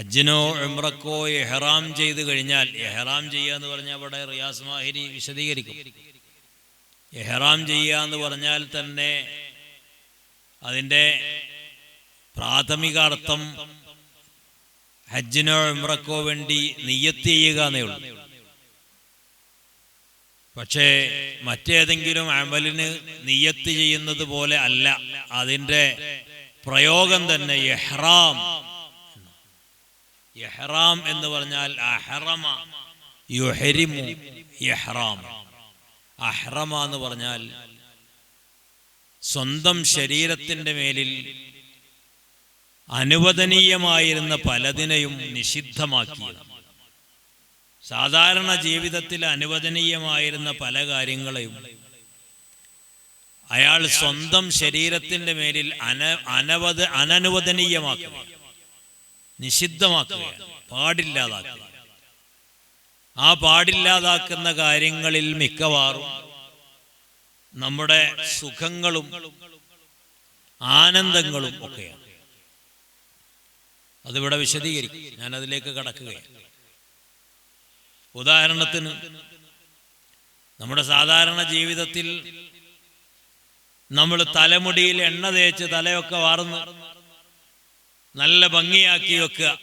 ഹജ്ജിനോ ഉംറക്കോ എഹ്റാം ചെയ്ത് കഴിഞ്ഞാൽ എഹ്റാം ചെയ്യുക എന്ന് പറഞ്ഞാൽ അവിടെ റിയാസ് മാഹിരി വിശദീകരിക്കും. എഹ്റാം ചെയ്യുക എന്ന് പറഞ്ഞാൽ തന്നെ അതിന്റെ പ്രാഥമിക അർത്ഥം ഹജ്ജിനോ ഉംറക്കോ വേണ്ടി നിയ്യത്ത് ചെയ്യുക എന്നേ ഉള്ളൂ. പക്ഷേ മറ്റേതെങ്കിലും അമലിന് നിയ്യത്ത് ചെയ്യുന്നത് പോലെ അല്ല. അതിന്റെ പ്രയോഗം തന്നെ എഹ്റാം എഹ്റാം എന്ന് പറഞ്ഞാൽ അഹ്റമ യുഹരിമു ഇഹ്റാം അഹ്റമ എന്ന് പറഞ്ഞാൽ സ്വന്തം ശരീരത്തിന്റെ മേലിൽ അനുവദനീയമായിരുന്ന പലതിനെയും നിഷിദ്ധമാക്കിയത്. സാധാരണ ജീവിതത്തിൽ അനുവദനീയമായിരുന്ന പല കാര്യങ്ങളെയും അയാൾ സ്വന്തം ശരീരത്തിന്റെ മേലിൽ അന അനവധ അനനുവദനീയമാക്കുക നിഷിദ്ധമാക്കുക പാടില്ലാതാക്കുക. ആ പാടില്ലാതാക്കുന്ന കാര്യങ്ങളിൽ മിക്കവാറും നമ്മുടെ സുഖങ്ങളും ആനന്ദങ്ങളും ഒക്കെയാണ്. അതിവിടെ വിശദീകരിക്കും. ഞാൻ അതിലേക്ക് കടക്കുകയാണ്. ഉദാഹരണത്തിന് നമ്മുടെ സാധാരണ ജീവിതത്തിൽ നമ്മൾ തലമുടിയിൽ എണ്ണ തേച്ച് തലയൊക്കെ വാർന്ന് നല്ല ഭംഗിയാക്കി വെക്കുക.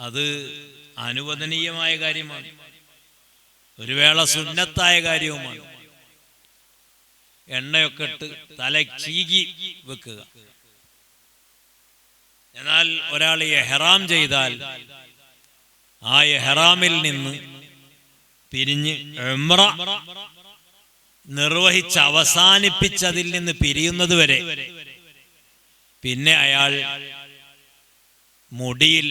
അത് അനുവദനീയമായ കാര്യമാണ്. ഒരു വേള സുന്നത്തായ കാര്യവുമാണ്. എണ്ണയൊക്കെ ഇട്ട് തല ചീകി വെക്കുക. എന്നാൽ ഒരാൾ എഹ്റാം ചെയ്താൽ ആ എഹ്റാമിൽ നിന്ന് പിരിഞ്ഞ് എമ്ര നിർവഹിച്ച് അവസാനിപ്പിച്ചതിൽ നിന്ന് പിരിയുന്നത് വരെ. പിന്നെ അയാൾ മുടിയിൽ.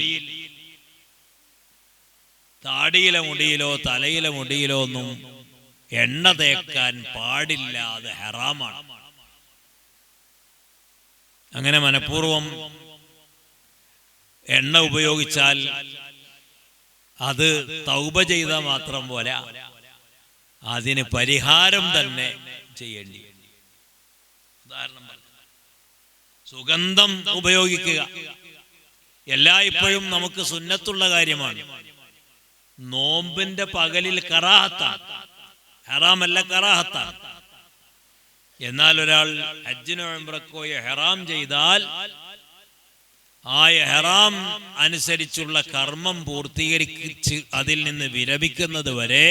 താടിയിലെ മുടിയിലോ തലയിലെ മുടിയിലോ ഒന്നും എണ്ണ തേക്കാൻ പാടില്ല അത് ഹറാമാണ്. അങ്ങനെ മനഃപൂർവം എണ്ണ ഉപയോഗിച്ചാൽ അത് തൗബ ചെയ്ത മാത്രം പോരാ. അതിന് പരിഹാരം തന്നെ ചെയ്യേണ്ടി ഉദാഹരണം സുഗന്ധം ഉപയോഗിക്കുക. എല്ലായ്പ്പോഴും നമുക്ക് സുന്നത്തുള്ള കാര്യമാണ്. നോമ്പിന്റെ പകലിൽ കറാഹത്ത. ഹെറാമല്ല കറാഹത്ത. എന്നാൽ ഒരാൾ ഹജ്ജിനോ ഹെറാം ചെയ്താൽ ആ ഹെറാം അനുസരിച്ചുള്ള കർമ്മം പൂർത്തീകരിച്ച് അതിൽ നിന്ന് വിരമിക്കുന്നത് വരെ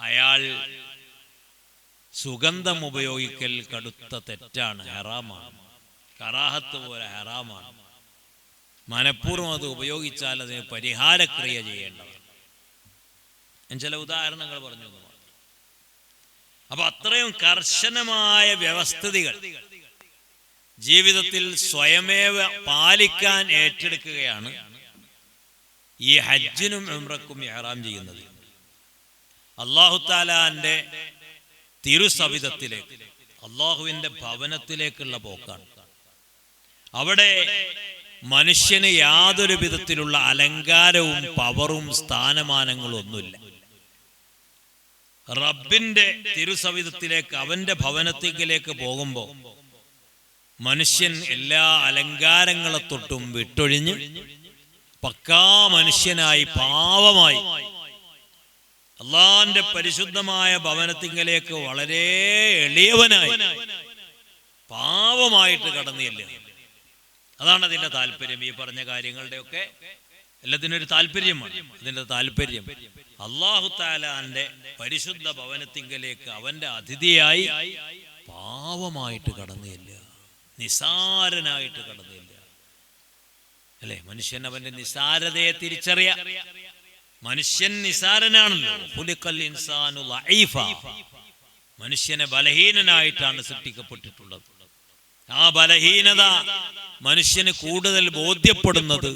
അയാൾ സുഗന്ധം ഉപയോഗിക്കൽ കടുത്ത തെറ്റാണ്. ഹെറാമാണ്. കറാഹത്ത് പോലെ ഹറാമാണ്. മനഃപൂർവം അത് ഉപയോഗിച്ചാൽ അതിന് പരിഹാരക്രിയ ചെയ്യേണ്ടതാണ്. ഞാൻ ചില ഉദാഹരണങ്ങൾ പറഞ്ഞു. അപ്പൊ അത്രയും കർശനമായ വ്യവസ്ഥിതികൾ ജീവിതത്തിൽ സ്വയമേവ പാലിക്കാൻ ഏറ്റെടുക്കുകയാണ് ഈ ഹജ്ജിനും എമ്രക്കും ഇഹ്റാം ചെയ്യുന്നത്. അള്ളാഹുത്താലാന്റെ തിരുസവിധത്തിലേക്ക് അള്ളാഹുവിന്റെ ഭവനത്തിലേക്കുള്ള പോക്കാണ്. അവിടെ മനുഷ്യന് യാതൊരു വിധത്തിലുള്ള അലങ്കാരവും പവറും സ്ഥാനമാനങ്ങളും ഒന്നുമില്ല റബ്ബിന്റെ തിരുസവിധത്തിലേക്ക് അവന്റെ ഭവനത്തിലേക്ക് പോകുമ്പോൾ മനുഷ്യൻ എല്ലാ അലങ്കാരങ്ങളെ തൊട്ടും വിട്ടൊഴിഞ്ഞ് പക്കാ മനുഷ്യനായി പാവമായി അള്ളാന്റെ പരിശുദ്ധമായ ഭവനത്തിങ്കലേക്ക് വളരെ എളിയവനായി പാവമായിട്ട് കടന്നില്ല. അതാണ് അതിന്റെ താല്പര്യം ഈ പറഞ്ഞ കാര്യങ്ങളുടെയൊക്കെ എല്ലാത്തിനും ഒരു താല്പര്യമാണ് അതിന്റെ താല്പര്യം. അള്ളാഹു താലാന്റെ പരിശുദ്ധ ഭവനത്തിങ്കലേക്ക് അവന്റെ അതിഥിയായി പാവമായിട്ട് കടന്നില്ല നിസാരനായിട്ട് കടന്നില്ല. അല്ലെ? മനുഷ്യൻ അവന്റെ നിസാരതയെ തിരിച്ചറിയ. മനുഷ്യൻ നിസാരനാണല്ലോ. മനുഷ്യനെ ബലഹീനനായിട്ടാണ് സൃഷ്ടിക്കപ്പെട്ടിട്ടുള്ളത്. ആ ബലഹീനത മനുഷ്യന് കൂടുതൽ ബോധ്യപ്പെടുന്നത്.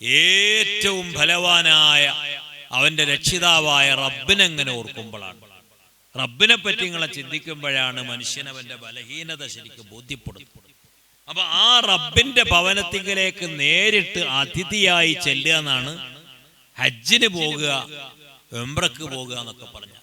ഏറ്റവും ഫലവാനായ അവന്റെ രക്ഷിതാവായ റബ്ബിനെങ്ങനെ ഓർക്കുമ്പോഴാണ്. റബ്ബിനെ പറ്റി നിങ്ങളെ ചിന്തിക്കുമ്പോഴാണ് മനുഷ്യൻ അവന്റെ ബലഹീനത ശരിക്കും ബോധ്യപ്പെടുന്നത്. അപ്പൊ ആ റബ്ബിന്റെ ഭവനത്തിലേക്ക് നേരിട്ട് അതിഥിയായി ചെല്ലുക എന്നാണ് ഹജ്ജിന് പോകുക എംബ്രക്ക് പോകുക എന്നൊക്കെ പറഞ്ഞാൽ.